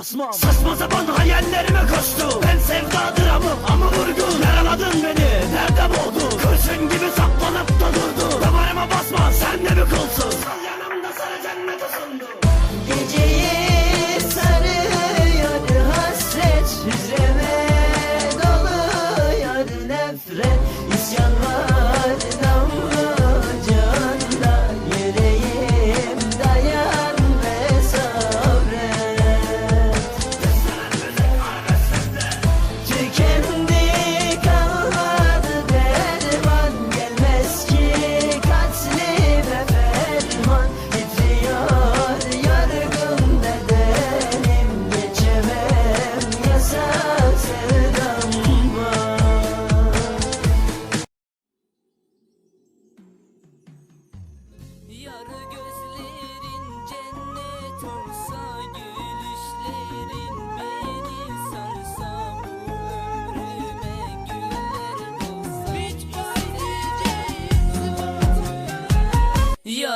basmam Saçma sapan hayallerime koştu Ben sevda dramı ama vurgun Yaraladın beni. Nerede boğdun? Kurşun gibi saplanıp da durdu Damarıma basma. Sen de bir kulsun? Sal yanımda sarı cennet sundu Geceyi sarıyor hasret. Hücreme doluyor nefret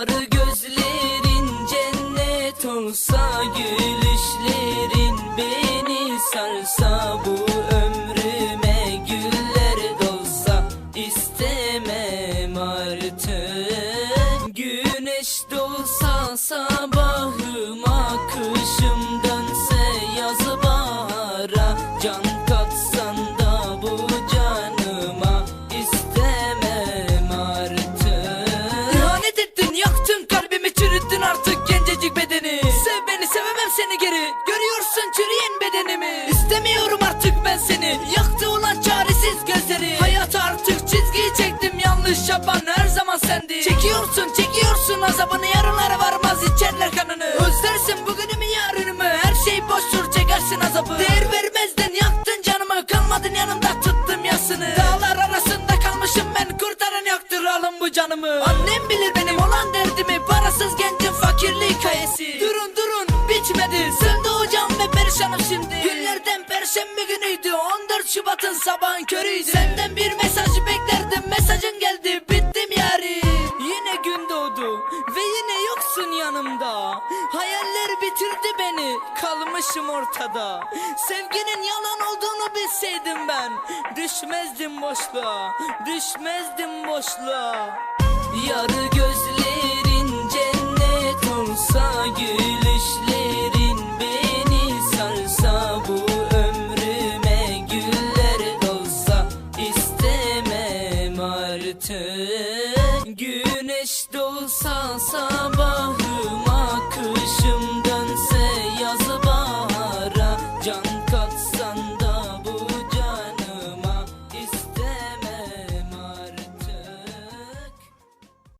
Yarı gözlerin cennet olsa Gülüşlerin beni sarsa Bu ömrüme güller dolsa istemem artık. Güneş doğsa sabahıma Kışım Görüyorsun çürüyen bedenimi. İstemiyorum artık ben seni. Yaktı ulan çaresiz gözleri. Hayata artık çizgiyi çektim. Yanlış yapan her zaman sendi Çekiyorsun çekiyorsun. Azabını yarınlara varmaz içerler kanını. Özlersin bugünümü yarınımı. Her şey boştur çekersin azabı. Değer vermezdin yaktın canımı. Kalmadın yanımda tuttum yasını. Dağlar arasında kalmışım ben. Kurtaran yoktur alın bu canımı. Annem bilir benim olan derdimi. Parasız gencin fakirliği hikayesi Durun durun perişanım şimdi? Günlerden perşembe günüydü 14 Şubat'ın sabahın körüydü. Senden bir mesaj beklerdim mesajın geldi bittim yarim Yine gün doğdu ve yine yoksun yanımda. Hayaller bitirdi beni kalmışım ortada. Sevginin yalan olduğunu bilseydim ben Düşmezdim boşluğa düşmezdim boşluğa. Yarı Güneş doğsa sabahım akışım dönse yazı bahara Can katsan